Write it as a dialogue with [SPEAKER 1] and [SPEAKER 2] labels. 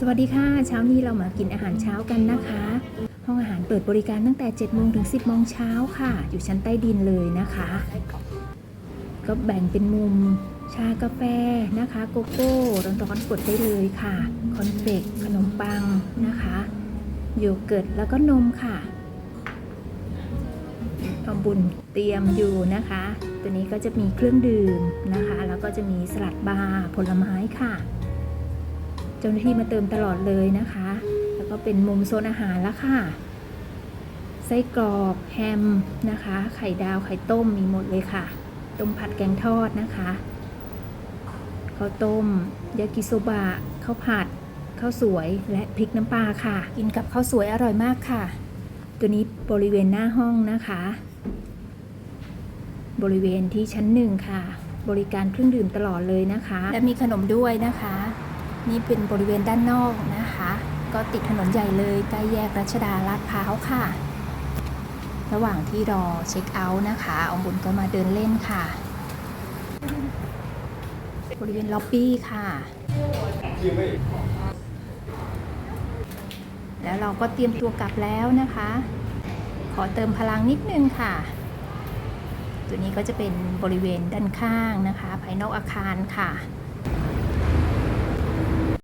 [SPEAKER 1] สวัสดีค่ะ เช้านี้เรามากินอาหารเช้ากันนะคะ ห้องอาหารเปิดบริการตั้งแต่ 7 โมงถึง 10 โมงเช้าค่ะ อยู่ชั้นใต้ดินเลยนะคะ ก็แบ่งเป็นมุมชากาแฟนะคะ โกโก้ร้อนๆกดได้เลยค่ะ คอนเฟกขนมปังนะคะโยเกิร์ตแล้วก็นมค่ะเอาบุญเตรียมอยู่นะคะ ตัวนี้ก็จะมีเครื่องดื่มนะคะ แล้วก็จะมีสลัดบาร์ผลไม้ค่ะ เจ้าหน้าที่มาเติมตลอดเลยนะคะ แล้วก็เป็นมุมโซนอาหารแล้วค่ะ ไส้กรอกแฮมนะคะ ไข่ดาวไข่ต้มมีหมดเลยค่ะ ต้มผัดแกงทอดนะคะข้าวต้มยากิโซบะข้าวผัดข้าวสวยและพริกน้ำปลาค่ะ กินกับข้าวสวยอร่อยมากค่ะ ตัวนี้บริเวณหน้าห้องนะคะ บริเวณที่ชั้นหนึ่งค่ะ บริการเครื่องดื่มตลอดเลยนะคะ และมีขนมด้วยนะคะ นี่เป็นบริเวณด้านนอกนะคะ ก็ติดถนนใหญ่เลยใกล้แยกรัชดาลาดพร้าวค่ะ ระหว่างที่รอเช็คเอาท์นะคะอมบุญก็มาเดินเล่นค่ะ บริเวณล็อบบี้ค่ะ แล้วเราก็เตรียมตัวกลับแล้วนะคะ ขอเติมพลังนิดนึงค่ะ ตัวนี้ก็จะเป็นบริเวณด้านข้างนะคะ ภายนอกอาคารค่ะ